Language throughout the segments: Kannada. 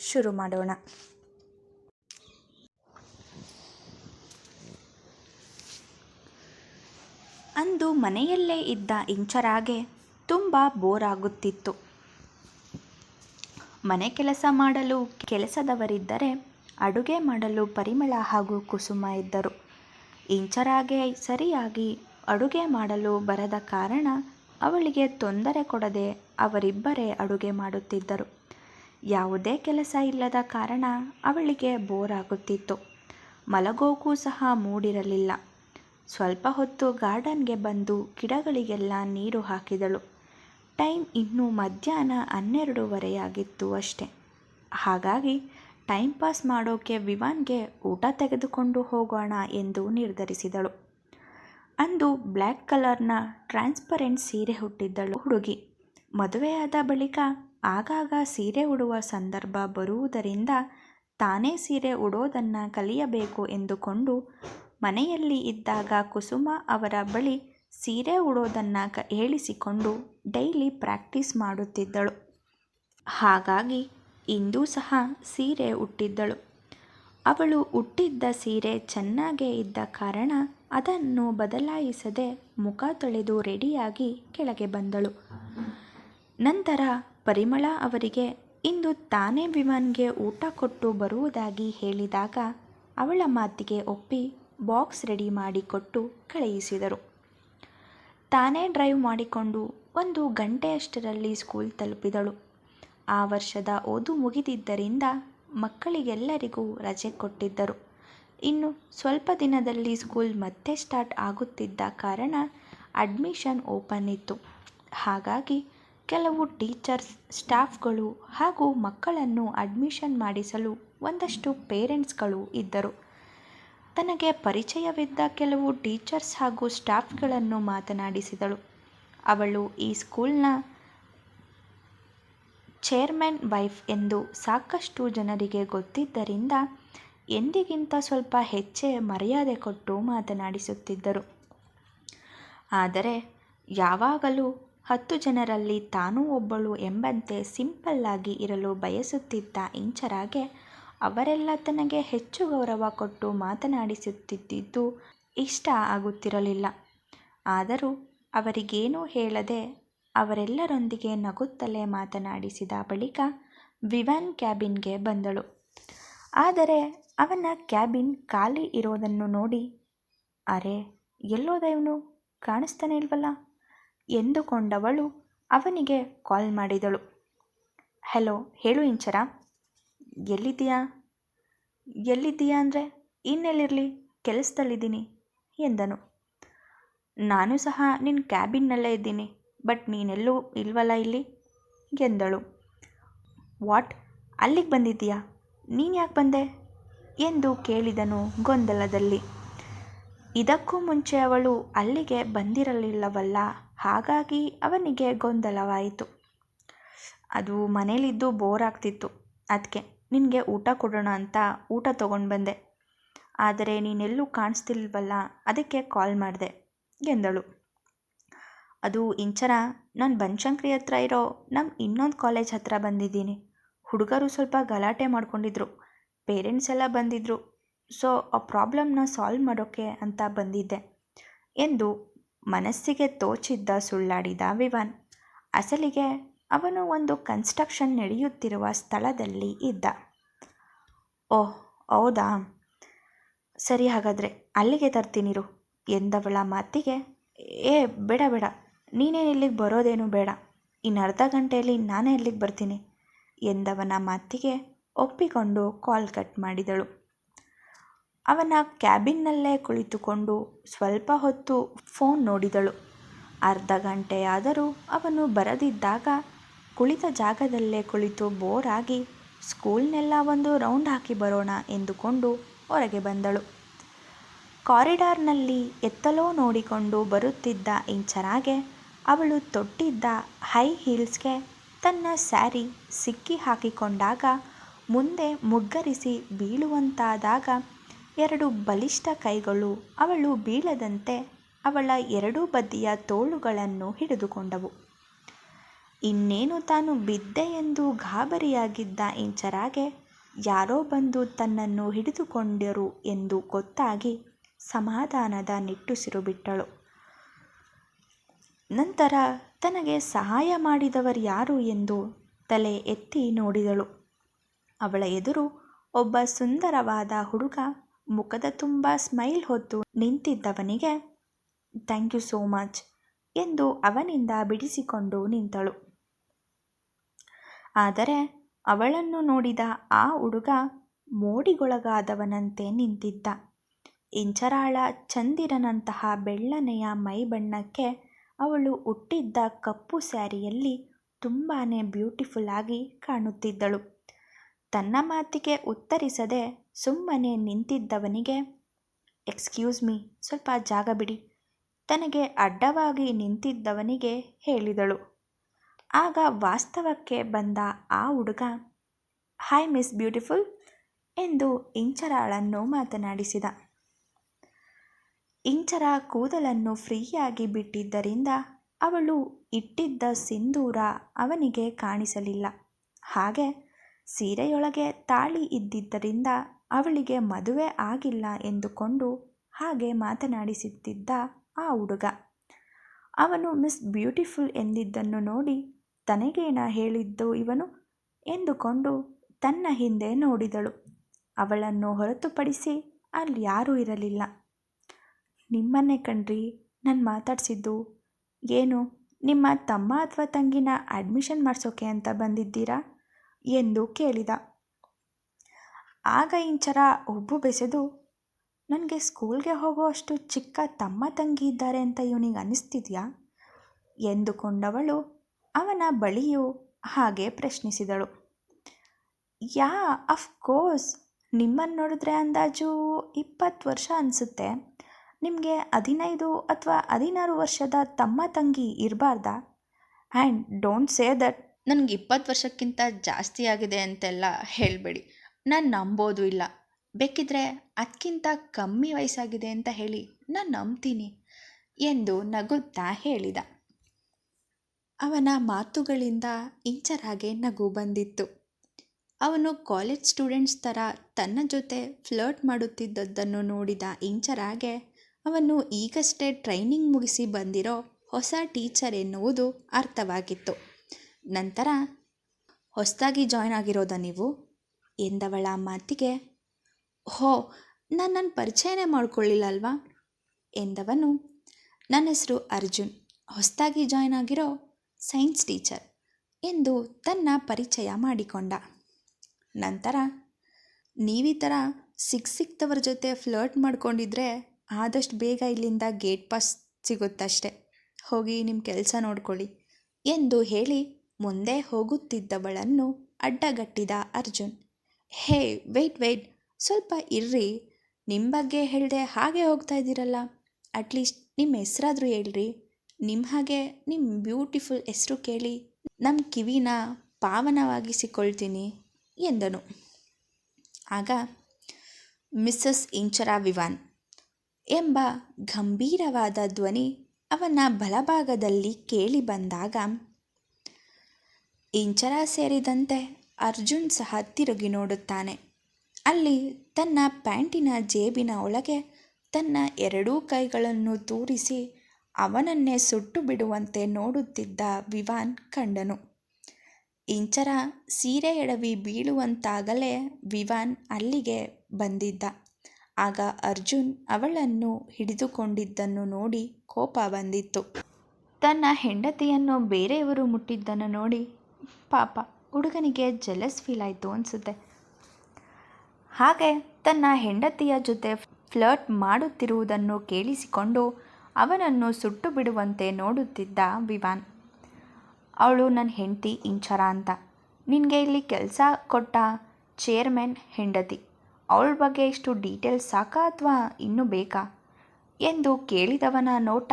ಶುರು ಮಾಡೋಣ. ಅಂದು ಮನೆಯಲ್ಲೇ ಇದ್ದ ಇಂಚರಾಗೆ ತುಂಬ ಬೋರ್ ಆಗುತ್ತಿತ್ತು ಮನೆ ಕೆಲಸ ಮಾಡಲು ಕೆಲಸದವರಿದ್ದರೆ ಅಡುಗೆ ಮಾಡಲು ಪರಿಮಳ ಹಾಗೂ ಕುಸುಮ ಇದ್ದರು. ಇಂಚರಾಗೆ ಸರಿಯಾಗಿ ಅಡುಗೆ ಮಾಡಲು ಬರದ ಕಾರಣ ಅವಳಿಗೆ ತೊಂದರೆ ಕೊಡದೆ ಅವರಿಬ್ಬರೇ ಅಡುಗೆ ಮಾಡುತ್ತಿದ್ದರು. ಯಾವುದೇ ಕೆಲಸ ಇಲ್ಲದ ಕಾರಣ ಅವಳಿಗೆ ಬೋರ್ ಆಗುತ್ತಿತ್ತು ಮಲಗೋಕ್ಕೂ ಸಹ ಮೂಡಿರಲಿಲ್ಲ. ಸ್ವಲ್ಪ ಹೊತ್ತು ಗಾರ್ಡನ್ಗೆ ಬಂದು ಗಿಡಗಳಿಗೆಲ್ಲ ನೀರು ಹಾಕಿದಳು. ಟೈಮ್ ಇನ್ನೂ ಮಧ್ಯಾಹ್ನ ಹನ್ನೆರಡೂವರೆಯಾಗಿತ್ತು ಅಷ್ಟೆ. ಹಾಗಾಗಿ ಟೈಮ್ ಪಾಸ್ ಮಾಡೋಕೆ ವಿವಾನ್ಗೆ ಊಟ ತೆಗೆದುಕೊಂಡು ಹೋಗೋಣ ಎಂದು ನಿರ್ಧರಿಸಿದಳು. ಅಂದು ಬ್ಲ್ಯಾಕ್ ಕಲರ್ನ ಟ್ರಾನ್ಸ್ಪರೆಂಟ್ ಸೀರೆ ಹುಟ್ಟಿದ್ದಳು ಹುಡುಗಿ. ಮದುವೆಯಾದ ಬಳಿಕ ಆಗಾಗ ಸೀರೆ ಉಡುವ ಸಂದರ್ಭ ಬರುವುದರಿಂದ ತಾನೇ ಸೀರೆ ಉಡೋದನ್ನು ಕಲಿಯಬೇಕು ಎಂದುಕೊಂಡು ಮನೆಯಲ್ಲಿ ಇದ್ದಾಗ ಕುಸುಮ ಅವರ ಬಳಿ ಸೀರೆ ಉಡೋದನ್ನು ಕ ಹೇಳಿಸಿಕೊಂಡು ಡೈಲಿ ಪ್ರಾಕ್ಟೀಸ್ ಮಾಡುತ್ತಿದ್ದಳು. ಹಾಗಾಗಿ ಇಂದೂ ಸಹ ಸೀರೆ ಉಟ್ಟಿದ್ದಳು. ಅವಳು ಉಟ್ಟಿದ್ದ ಸೀರೆ ಚೆನ್ನಾಗೇ ಇದ್ದ ಕಾರಣ ಅದನ್ನು ಬದಲಾಯಿಸದೆ ಮುಖ ತೊಳೆದು ರೆಡಿಯಾಗಿ ಕೆಳಗೆ ಬಂದಳು. ನಂತರ ಪರಿಮಳ ಅವರಿಗೆ, ಇಂದು ತಾನೇ ವಿಮಾನ್ಗೆ ಊಟ ಕೊಟ್ಟು ಬರುವುದಾಗಿ ಹೇಳಿದಾಗ ಅವಳ ಮಾತಿಗೆ ಒಪ್ಪಿ ಬಾಕ್ಸ್ ರೆಡಿ ಮಾಡಿಕೊಟ್ಟು ಕಳುಹಿಸಿದರು. ತಾನೇ ಡ್ರೈವ್ ಮಾಡಿಕೊಂಡು ಒಂದು ಗಂಟೆಯಷ್ಟರಲ್ಲಿ ಸ್ಕೂಲ್ ತಲುಪಿದಳು. ಆ ವರ್ಷದ ಓದು ಮುಗಿದಿದ್ದರಿಂದ ಮಕ್ಕಳಿಗೆಲ್ಲರಿಗೂ ರಜೆ ಕೊಟ್ಟಿದ್ದರು. ಇನ್ನು ಸ್ವಲ್ಪ ದಿನದಲ್ಲಿ ಸ್ಕೂಲ್ ಮತ್ತೆ ಸ್ಟಾರ್ಟ್ ಆಗುತ್ತಿದ್ದ ಕಾರಣ ಅಡ್ಮಿಷನ್ ಓಪನ್ ಇತ್ತು. ಹಾಗಾಗಿ ಕೆಲವು ಟೀಚರ್ಸ್, ಸ್ಟಾಫ್ಗಳು ಹಾಗೂ ಮಕ್ಕಳನ್ನು ಅಡ್ಮಿಷನ್ ಮಾಡಿಸಲು ಒಂದಷ್ಟು ಪೇರೆಂಟ್ಸ್ಗಳು ಇದ್ದರು. ತನಗೆ ಪರಿಚಯವಿದ್ದ ಕೆಲವು ಟೀಚರ್ಸ್ ಹಾಗೂ ಸ್ಟಾಫ್ಗಳನ್ನು ಮಾತನಾಡಿಸಿದಳು. ಅವಳು ಈ ಸ್ಕೂಲ್ನ ಚೇರ್ಮನ್ ವೈಫ್ ಎಂದು ಸಾಕಷ್ಟು ಜನರಿಗೆ ಗೊತ್ತಿದ್ದರಿಂದ ಎಂದಿಗಿಂತ ಸ್ವಲ್ಪ ಹೆಚ್ಚೇ ಮರ್ಯಾದೆ ಕೊಟ್ಟು ಮಾತನಾಡಿಸುತ್ತಿದ್ದರು. ಆದರೆ ಯಾವಾಗಲೂ ಹತ್ತು ಜನರಲ್ಲಿ ತಾನೂ ಒಬ್ಬಳು ಎಂಬಂತೆ ಸಿಂಪಲ್ಲಾಗಿ ಇರಲು ಬಯಸುತ್ತಿದ್ದ ಇಂಚರಾಗೆ ಅವರೆಲ್ಲ ತನಗೆ ಹೆಚ್ಚು ಗೌರವ ಕೊಟ್ಟು ಮಾತನಾಡಿಸುತ್ತಿದ್ದುದು ಇಷ್ಟ ಆಗುತ್ತಿರಲಿಲ್ಲ. ಆದರೂ ಅವರಿಗೇನೂ ಹೇಳದೆ ಅವರೆಲ್ಲರೊಂದಿಗೆ ನಗುತ್ತಲೇ ಮಾತನಾಡಿಸಿದ ಬಳಿಕ ವಿವಾನ್ ಕ್ಯಾಬಿನ್ಗೆ ಬಂದಳು. ಆದರೆ ಅವನ ಕ್ಯಾಬಿನ್ ಖಾಲಿ ಇರೋದನ್ನು ನೋಡಿ, ಅರೆ, ಎಲ್ಲೋದ ಇವನು? ಕಾಣಿಸ್ತಾನೆ ಇಲ್ವಲ್ಲ? ಎಂದುಕೊಂಡವಳು ಅವನಿಗೆ ಕಾಲ್ ಮಾಡಿದಳು. ಹಲೋ, ಹೇಳು ಇಂಚರ. ಎಲ್ಲಿದ್ದೀಯಾ? ಎಲ್ಲಿದ್ದೀಯಾ ಅಂದರೆ ಇನ್ನೆಲ್ಲಿರಲಿ? ಕೆಲಸದಲ್ಲಿದ್ದೀನಿ, ಎಂದನು. ನಾನು ಸಹ ನಿನ್ನ ಕ್ಯಾಬಿನ್ನಲ್ಲೇ ಇದ್ದೀನಿ, ಬಟ್ ನೀನೆಲ್ಲೂ ಇಲ್ವಲ್ಲ ಇಲ್ಲಿ? ಎಂದಳು. ವಾಟ್? ಅಲ್ಲಿಗೆ ಬಂದಿದ್ದೀಯಾ? ನೀನು ಯಾಕೆ ಬಂದೆ? ಎಂದು ಕೇಳಿದನು ಗೊಂದಲದಲ್ಲಿ. ಇದಕ್ಕೂ ಮುಂಚೆ ಅವಳು ಅಲ್ಲಿಗೆ ಬಂದಿರಲಿಲ್ಲವಲ್ಲ. ಹಾಗಾಗಿ ಅವನಿಗೆ ಗೊಂದಲವಾಯಿತು. ಅದು ಮನೇಲಿದ್ದು ಬೋರ್ ಆಗ್ತಿತ್ತು. ಅದಕ್ಕೆ ನಿನಗೆ ಊಟ ಕೊಡೋಣ ಅಂತ ಊಟ ತಗೊಂಡು ಬಂದೆ. ಆದರೆ ನೀನೆಲ್ಲೂ ಕಾಣಿಸ್ತಿಲ್ವಲ್ಲ, ಅದಕ್ಕೆ ಕಾಲ್ ಮಾಡಿದೆ, ಎಂದಳು. ಅದು ಇಂಚರ ನಾನು ಬನಶಂಕರಿ ಹತ್ರ ಇರೋ ನಮ್ಮ ಇನ್ನೊಂದು ಕಾಲೇಜ್ ಹತ್ರ ಬಂದಿದ್ದೀನಿ. ಹುಡುಗರು ಸ್ವಲ್ಪ ಗಲಾಟೆ ಮಾಡ್ಕೊಂಡಿದ್ರು. ಪೇರೆಂಟ್ಸ್ ಎಲ್ಲ ಬಂದಿದ್ದರು ಸೊ ಆ ಪ್ರಾಬ್ಲಮ್ನ ಸಾಲ್ವ್ ಮಾಡೋಕ್ಕೆ ಅಂತ ಬಂದಿದ್ದೆ, ಎಂದು ಮನಸ್ಸಿಗೆ ತೋಚಿದ್ದ ಸುಳ್ಳಾಡಿದ ವಿವನ್. ಅಸಲಿಗೆ ಅವನು ಒಂದು ಕನ್ಸ್ಟ್ರಕ್ಷನ್ ನಡೆಯುತ್ತಿರುವ ಸ್ಥಳದಲ್ಲಿ ಇದ್ದ. ಓಹ್, ಹೌದಾ? ಸರಿ ಹಾಗಾದರೆ ಅಲ್ಲಿಗೆ ತರ್ತೀನಿರು ಎಂದವಳ ಮಾತಿಗೆ. ಏ, ಬೇಡ ಬೇಡ. ನೀನೇನು ಇಲ್ಲಿಗೆ ಬರೋದೇನು ಬೇಡ. ಇನ್ನು ಅರ್ಧ ಗಂಟೆಯಲ್ಲಿ ನಾನೇ ಇಲ್ಲಿಗೆ ಬರ್ತೀನಿ ಎಂದವನ ಮಾತಿಗೆ ಒಪ್ಪಿಕೊಂಡು ಕಾಲ್ ಕಟ್ ಮಾಡಿದಳು. ಅವನ ಕ್ಯಾಬಿನ್ನಲ್ಲೇ ಕುಳಿತುಕೊಂಡು ಸ್ವಲ್ಪ ಹೊತ್ತು ಫೋನ್ ನೋಡಿದಳು. ಅರ್ಧ ಗಂಟೆಯಾದರೂ ಅವನು ಬರದಿದ್ದಾಗ ಕುಳಿತ ಜಾಗದಲ್ಲೇ ಕುಳಿತು ಬೋರಾಗಿ, ಸ್ಕೂಲ್ನೆಲ್ಲ ಒಂದು ರೌಂಡ್ ಹಾಕಿ ಬರೋಣ ಎಂದುಕೊಂಡು ಹೊರಗೆ ಬಂದಳು. ಕಾರಿಡಾರ್ನಲ್ಲಿ ಎತ್ತಲೋ ನೋಡಿಕೊಂಡು ಬರುತ್ತಿದ್ದ ಇಂಚರಾಗೆ ಅವಳು ತೊಟ್ಟಿದ್ದ ಹೈ ಹೀಲ್ಸ್ಗೆ ತನ್ನ ಸ್ಯಾರಿ ಸಿಕ್ಕಿ ಹಾಕಿಕೊಂಡಾಗ, ಮುಂದೆ ಮುಗ್ಗರಿಸಿ ಬೀಳುವಂತಾದಾಗ ಎರಡು ಬಲಿಷ್ಠ ಕೈಗಳು ಅವಳು ಬೀಳದಂತೆ ಅವಳ ಎರಡೂ ಬದಿಯ ತೋಳುಗಳನ್ನು ಹಿಡಿದುಕೊಂಡವು. ಇನ್ನೇನು ತಾನು ಬಿದ್ದೆ ಎಂದು ಗಾಬರಿಯಾಗಿದ್ದ ಇಂಚರಾಗೆ, ಯಾರೋ ಬಂದು ತನ್ನನ್ನು ಹಿಡಿದುಕೊಂಡರು ಎಂದು ಗೊತ್ತಾಗಿ ಸಮಾಧಾನದ ನಿಟ್ಟುಸಿರು ಬಿಟ್ಟಳು. ನಂತರ ತನಗೆ ಸಹಾಯ ಮಾಡಿದವರ್ಯಾರು ಎಂದು ತಲೆ ಎತ್ತಿ ನೋಡಿದಳು. ಅವಳ ಎದುರು ಒಬ್ಬ ಸುಂದರವಾದ ಹುಡುಗ ಮುಖದ ತುಂಬ ಸ್ಮೈಲ್ ಹೊತ್ತು ನಿಂತಿದ್ದವನಿಗೆ, ಥ್ಯಾಂಕ್ ಯು ಸೋ ಮಚ್ ಎಂದು ಅವನಿಂದ ಬಿಡಿಸಿಕೊಂಡು ನಿಂತಳು. ಆದರೆ ಅವಳನ್ನು ನೋಡಿದ ಆ ಹುಡುಗ ಮೋಡಿಗೊಳಗಾದವನಂತೆ ನಿಂತಿದ್ದ. ಇಂಚರಾಳ ಚಂದಿರನಂತಹ ಬೆಳ್ಳನೆಯ ಮೈಬಣ್ಣಕ್ಕೆ ಅವಳು ಹುಟ್ಟಿದ್ದ ಕಪ್ಪು ಸ್ಯಾರಿಯಲ್ಲಿ ತುಂಬಾ ಬ್ಯೂಟಿಫುಲ್ ಆಗಿ ಕಾಣುತ್ತಿದ್ದಳು. ತನ್ನ ಮಾತಿಗೆ ಉತ್ತರಿಸದೆ ಸುಮ್ಮನೆ ನಿಂತಿದ್ದವನಿಗೆ ಎಕ್ಸ್ಕ್ಯೂಸ್ ಮೀ ಸ್ವಲ್ಪ ಜಾಗ ಬಿಡಿ, ತನಗೆ ಅಡ್ಡವಾಗಿ ನಿಂತಿದ್ದವನಿಗೆ ಹೇಳಿದಳು. ಆಗ ವಾಸ್ತವಕ್ಕೆ ಬಂದ ಆ ಹುಡುಗ ಹಾಯ್ ಮಿಸ್ ಬ್ಯೂಟಿಫುಲ್ ಎಂದು ಇಂಚರಾಳನ್ನು ಮಾತನಾಡಿಸಿದ. ಇಂಚರ ಕೂದಲನ್ನು ಫ್ರೀಯಾಗಿ ಬಿಟ್ಟಿದ್ದರಿಂದ ಅವಳು ಇಟ್ಟಿದ್ದ ಸಿಂಧೂರ ಅವನಿಗೆ ಕಾಣಿಸಲಿಲ್ಲ. ಹಾಗೆ ಸೀರೆಯೊಳಗೆ ತಾಳಿ ಇದ್ದಿದ್ದರಿಂದ ಅವಳಿಗೆ ಮದುವೆ ಆಗಿಲ್ಲ ಎಂದುಕೊಂಡು ಹಾಗೆ ಮಾತನಾಡಿಸುತ್ತಿದ್ದ ಆ ಹುಡುಗ. ಅವನು ಮಿಸ್ ಬ್ಯೂಟಿಫುಲ್ ಎಂದಿದ್ದನ್ನು ನೋಡಿ ತನಗೇನ ಹೇಳಿದ್ದು ಇವನು? ಎಂದುಕೊಂಡು ತನ್ನ ಹಿಂದೆ ನೋಡಿದಳು. ಅವಳನ್ನು ಹೊರತುಪಡಿಸಿ ಅಲ್ಲಿ ಯಾರೂ ಇರಲಿಲ್ಲ. ನಿಮ್ಮನ್ನೇ ಕಣ್ರಿ, ನಾನು ಮಾತಾಡಿಸಿದ್ದು. ಏನು, ನಿಮ್ಮ ತಮ್ಮ ಅಥವಾ ತಂಗಿನ ಅಡ್ಮಿಷನ್ ಮಾಡಿಸೋಕೆ ಅಂತ ಬಂದಿದ್ದೀರಾ? ಎಂದು ಕೇಳಿದ. ಆಗ ಇಂಚರ ಉಬ್ಬು ಬೆಸೆದು, ನನಗೆ ಸ್ಕೂಲ್ಗೆ ಹೋಗುವಷ್ಟು ಚಿಕ್ಕ ತಮ್ಮ ತಂಗಿ ಇದ್ದಾರೆ ಅಂತ ಇವನಿಗೆ ಅನ್ನಿಸ್ತಿದ್ಯಾ? ಎಂದುಕೊಂಡವಳು ಅವನ ಬಳಿಯೂ ಹಾಗೆ ಪ್ರಶ್ನಿಸಿದಳು. ಯಾ ಅಫ್ಕೋರ್ಸ್ ನಿಮ್ಮನ್ನು ನೋಡಿದ್ರೆ ಅಂದಾಜು ಇಪ್ಪತ್ತು ವರ್ಷ ಅನಿಸುತ್ತೆ. ನಿಮಗೆ ಹದಿನೈದು ಅಥವಾ ಹದಿನಾರು ವರ್ಷದ ತಮ್ಮ ತಂಗಿ ಇರಬಾರ್ದಾ? ಆ್ಯಂಡ್ ಡೋಂಟ್ ಸೇ ದಟ್ ನನಗೆ ಇಪ್ಪತ್ತು ವರ್ಷಕ್ಕಿಂತ ಜಾಸ್ತಿ ಆಗಿದೆ ಅಂತೆಲ್ಲ ಹೇಳಬೇಡಿ. ನಾನು ನಂಬೋದು ಇಲ್ಲ. ಬೇಕಿದ್ರೆ ಅದಕ್ಕಿಂತ ಕಮ್ಮಿ ವಯಸ್ಸಾಗಿದೆ ಅಂತ ಹೇಳಿ ನಾನು ನಂಬ್ತೀನಿ ಎಂದು ನಗುತ್ತಾ ಹೇಳಿದ. ಅವನ ಮಾತುಗಳಿಂದ ಇಂಚರಾಗೆ ನಗು ಬಂದಿತ್ತು. ಅವನು ಕಾಲೇಜ್ ಸ್ಟೂಡೆಂಟ್ಸ್ ಥರ ತನ್ನ ಜೊತೆ ಫ್ಲರ್ಟ್ ಮಾಡುತ್ತಿದ್ದದ್ದನ್ನು ನೋಡಿದ ಇಂಚರಾಗೆ ಅವನು ಈಗಷ್ಟೇ ಟ್ರೈನಿಂಗ್ ಮುಗಿಸಿ ಬಂದಿರೋ ಹೊಸ ಟೀಚರ್ ಎನ್ನುವುದು ಅರ್ಥವಾಗಿತ್ತು. ನಂತರ, ಹೊಸದಾಗಿ ಜಾಯ್ನ್ ಆಗಿರೋದ ನೀವು? ಎಂದವಳ ಮಾತಿಗೆ, ಹೋ, ನಾನು ನನ್ನ ಪರಿಚಯನೇ ಮಾಡ್ಕೊಳ್ಳಿಲ್ಲ ಅಲ್ವಾ ಎಂದವನು, ನನ್ನ ಹೆಸರು ಅರ್ಜುನ್. ಹೊಸದಾಗಿ ಜಾಯ್ನ್ ಆಗಿರೋ ಸೈನ್ಸ್ ಟೀಚರ್ ಎಂದು ತನ್ನ ಪರಿಚಯ ಮಾಡಿಕೊಂಡ. ನಂತರ, ನೀವೀ ಥರ ಸಿಕ್ ಸಿಕ್ತವ್ರ ಜೊತೆ ಫ್ಲರ್ಟ್ ಮಾಡ್ಕೊಂಡಿದ್ರೆ ಆದಷ್ಟು ಬೇಗ ಇಲ್ಲಿಂದ ಗೇಟ್ ಪಾಸ್ ಸಿಗುತ್ತಷ್ಟೆ. ಹೋಗಿ ನಿಮ್ಮ ಕೆಲಸ ನೋಡ್ಕೊಳ್ಳಿ ಎಂದು ಹೇಳಿ ಮುಂದೆ ಹೋಗುತ್ತಿದ್ದವಳನ್ನು ಅಡ್ಡಗಟ್ಟಿದ ಅರ್ಜುನ್. ಹೇ ವೆಯ್ಟ್ ವೆಯ್ಟ್ ಸ್ವಲ್ಪ ಇರ್ರಿ. ನಿಮ್ಮ ಬಗ್ಗೆ ಹೇಳಿದೆ ಹಾಗೆ ಹೋಗ್ತಾ ಇದ್ದೀರಲ್ಲ. ಅಟ್ಲೀಸ್ಟ್ ನಿಮ್ಮ ಹೆಸರಾದರೂ ಹೇಳ್ರಿ. ನಿಮ್ಮ ಹಾಗೆ ನಿಮ್ಮ ಬ್ಯೂಟಿಫುಲ್ ಹೆಸರು ಕೇಳಿ ನಮ್ಮ ಕಿವಿನ ಪಾವನವಾಗಿಸಿಕೊಳ್ತೀನಿ ಎಂದನು. ಆಗ ಮಿಸ್ಸಸ್ ಇಂಚರಾ ವಿವಾನ್ ಎಂಬ ಗಂಭೀರವಾದ ಧ್ವನಿ ಅವನ ಬಲಭಾಗದಲ್ಲಿ ಕೇಳಿ ಬಂದಾಗ, ಇಂಚರ ಸೇರಿದಂತೆ ಅರ್ಜುನ್ ಸಹ ತಿರುಗಿ ನೋಡುತ್ತಾನೆ. ಅಲ್ಲಿ ತನ್ನ ಪ್ಯಾಂಟಿನ ಜೇಬಿನ ಒಳಗೆ ತನ್ನ ಎರಡೂ ಕೈಗಳನ್ನು ತೂರಿಸಿ ಅವನನ್ನೇ ಸುಟ್ಟು ಬಿಡುವಂತೆ ನೋಡುತ್ತಿದ್ದ ವಿವಾನ್ ಕಂಡನು. ಇಂಚರ ಸೀರೆ ಎಡವಿ ಬೀಳುವಂತಾಗಲೇ ವಿವಾನ್ ಅಲ್ಲಿಗೆ ಬಂದಿದ್ದ. ಆಗ ಅರ್ಜುನ್ ಅವಳನ್ನು ಹಿಡಿದುಕೊಂಡಿದ್ದನ್ನು ನೋಡಿ ಕೋಪ ಬಂದಿತ್ತು. ತನ್ನ ಹೆಂಡತಿಯನ್ನು ಬೇರೆಯವರು ಮುಟ್ಟಿದ್ದನ್ನು ನೋಡಿ ಪಾಪ ಹುಡುಗನಿಗೆ ಜೆಲಸ್ ಫೀಲ್ ಆಯಿತು ಅನಿಸುತ್ತೆ. ಹಾಗೆ ತನ್ನ ಹೆಂಡತಿಯ ಜೊತೆ ಫ್ಲರ್ಟ್ ಮಾಡುತ್ತಿರುವುದನ್ನು ಕೇಳಿಸಿಕೊಂಡು ಅವನನ್ನು ಸುಟ್ಟು ಬಿಡುವಂತೆ ನೋಡುತ್ತಿದ್ದ ವಿವಾನ್. ಅವಳು ನನ್ನ ಹೆಂಡತಿ ಇಂಚರ ಅಂತ. ನಿನಗೆ ಇಲ್ಲಿ ಕೆಲಸ ಕೊಟ್ಟ ಚೇರ್ಮನ್ ಹೆಂಡತಿ. ಅವಳ ಬಗ್ಗೆ ಇಷ್ಟು ಡೀಟೇಲ್ಸ್ ಸಾಕಾ ಅಥವಾ ಇನ್ನೂ ಬೇಕಾ? ಎಂದು ಕೇಳಿದವನ ನೋಟ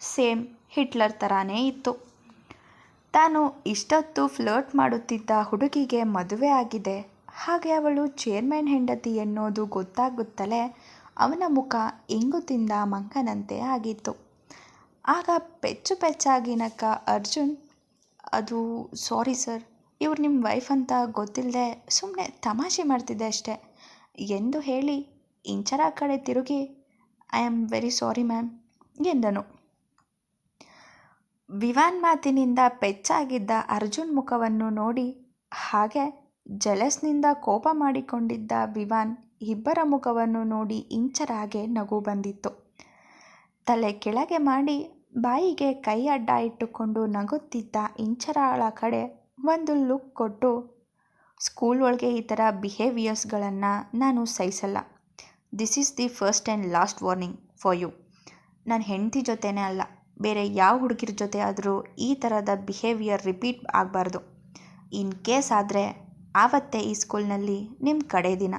ಸೇಮ್ ಹಿಟ್ಲರ್ ಥರಾನೇ ಇತ್ತು. ತಾನು ಇಷ್ಟೊತ್ತು ಫ್ಲರ್ಟ್ ಮಾಡುತ್ತಿದ್ದ ಹುಡುಗಿಗೆ ಮದುವೆ ಆಗಿದೆ. ಹಾಗೆ ಅವಳು ಚೇರ್ಮನ್ ಹೆಂಡತಿ ಎನ್ನುವುದು ಗೊತ್ತಾಗುತ್ತಲೇ ಅವನ ಮುಖ ಇಂಗು ತಿಂದ ಮಂಕನಂತೆ ಆಗಿತ್ತು. ಆಗ ಪೆಚ್ಚು ಪೆಚ್ಚಾಗಿ ನಕ್ಕ, ಅರ್ಜುನ್, ಅದು ಸಾರಿ ಸರ್. ಇವ್ರು ನಿಮ್ಮ ವೈಫ್ ಅಂತ ಗೊತ್ತಿಲ್ಲದೆ ಸುಮ್ಮನೆ ತಮಾಷೆ ಮಾಡ್ತಿದ್ದೆ ಅಷ್ಟೆ. ಎಂದು ಹೇಳಿ ಇಂಚರ ಕಡೆ ತಿರುಗಿ I am very sorry ma'am ಎಂದನು. ವಿವಾನ್ ಮಾತಿನಿಂದ ಪೆಚ್ಚಾಗಿದ್ದ ಅರ್ಜುನ್ ಮುಖವನ್ನು ನೋಡಿ ಹಾಗೆ ಜಲಸ್ನಿಂದ ಕೋಪ ಮಾಡಿಕೊಂಡಿದ್ದ ವಿವಾನ್ ಇಬ್ಬರ ಮುಖವನ್ನು ನೋಡಿ ಇಂಚರಾಗೆ ನಗು ಬಂದಿತ್ತು. ತಲೆ ಕೆಳಗೆ ಮಾಡಿ ಬಾಯಿಗೆ ಕೈ ಅಡ್ಡ ಇಟ್ಟುಕೊಂಡು ನಗುತ್ತಿದ್ದ ಇಂಚರಾಳ ಕಡೆ ಒಂದು ಲುಕ್ ಕೊಟ್ಟು, ಸ್ಕೂಲ್ ಒಳಗೆ ಈ ಥರ ಬಿಹೇವಿಯರ್ಸ್ಗಳನ್ನು ನಾನು ಸಹಿಸಲ್ಲ. This is the first and last warning for you ನನ್ನ ಹೆಂಡತಿ ಜೊತೆನೇ ಅಲ್ಲ. ಬೇರೆ ಯಾವ ಹುಡುಗಿರ ಜೊತೆ ಆದರೂ ಈ ಥರದ ಬಿಹೇವಿಯರ್ ರಿಪೀಟ್ ಆಗಬಾರ್ದು. ಇನ್ ಕೇಸ್ ಆದರೆ, ಆವತ್ತೇ ಈ ಸ್ಕೂಲ್ನಲ್ಲಿ ನಿಮ್ಮ ಕಡೆ ದಿನ.